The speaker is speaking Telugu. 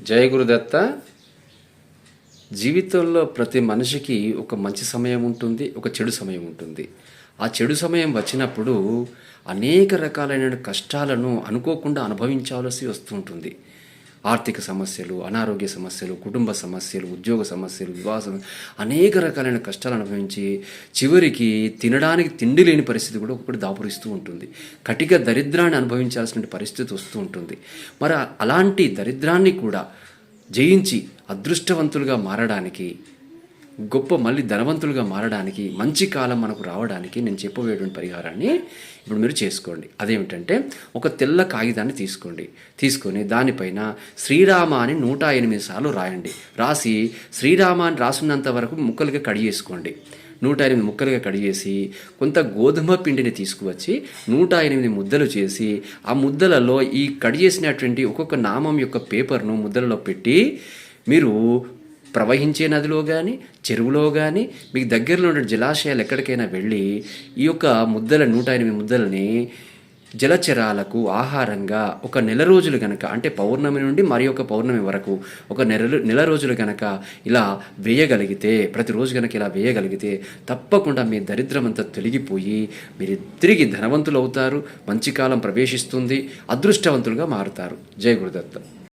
జయగురుదత్త జీవితంలో ప్రతి మనిషికి ఒక మంచి సమయం ఉంటుంది ఒక చెడు సమయం ఉంటుంది. ఆ చెడు సమయం వచ్చినప్పుడు అనేక రకాలైన కష్టాలను అనుకోకుండా అనుభవించాల్సి వస్తుంటుంది. ఆర్థిక సమస్యలు అనారోగ్య సమస్యలు కుటుంబ సమస్యలు ఉద్యోగ సమస్యలు వివాహ సమస్యలు అనేక రకాలైన కష్టాలు అనుభవించి చివరికి తినడానికి తిండి లేని పరిస్థితి కూడా ఒకటి దాపురిస్తూ ఉంటుంది. కటిక దరిద్రాన్ని అనుభవించాల్సిన పరిస్థితి వస్తూ ఉంటుంది. మరి అలాంటి దరిద్రాన్ని కూడా జయించి అదృష్టవంతులుగా మారడానికి గొప్ప మళ్ళీ ధనవంతులుగా మారడానికి మంచి కాలం మనకు రావడానికి నేను చెప్పబోయేటువంటి పరిహారాన్ని ఇప్పుడు మీరు చేసుకోండి. అదేమిటంటే ఒక తెల్ల కాగితాన్ని తీసుకోండి. తీసుకొని దానిపైన శ్రీరామ అని నూట ఎనిమిది సార్లు రాయండి. రాసి శ్రీరామ అని రాసున్నంత వరకు ముక్కలుగా కడిగేసుకోండి నూట ఎనిమిది ముక్కలుగా కడిగేసి కొంత గోధుమ పిండిని తీసుకువచ్చి నూట ఎనిమిది ముద్దలు చేసి ఆ ముద్దలలో ఈ కడిగేసినటువంటి ఒక్కొక్క నామం యొక్క పేపర్ను ముద్దలలో పెట్టి మీరు ప్రవహించే నదిలో కానీ చెరువులో కానీ మీకు దగ్గరలో ఉన్న జలాశయాలు ఎక్కడికైనా వెళ్ళి ఈ యొక్క ముద్దల నూట ఎనిమిది ముద్దలని జలచరాలకు ఆహారంగా ఒక నెల రోజులు గనక అంటే పౌర్ణమి నుండి మరి ఒక పౌర్ణమి వరకు ఒక నెల నెల రోజులు గనక ఇలా వేయగలిగితే ప్రతిరోజు గనక ఇలా వేయగలిగితే తప్పకుండా మీ దరిద్రం అంతా తొలగిపోయి మీరు తిరిగి ధనవంతులు అవుతారు మంచి కాలం ప్రవేశిస్తుంది అదృష్టవంతులుగా మారుతారు. జయ గురుదత్త.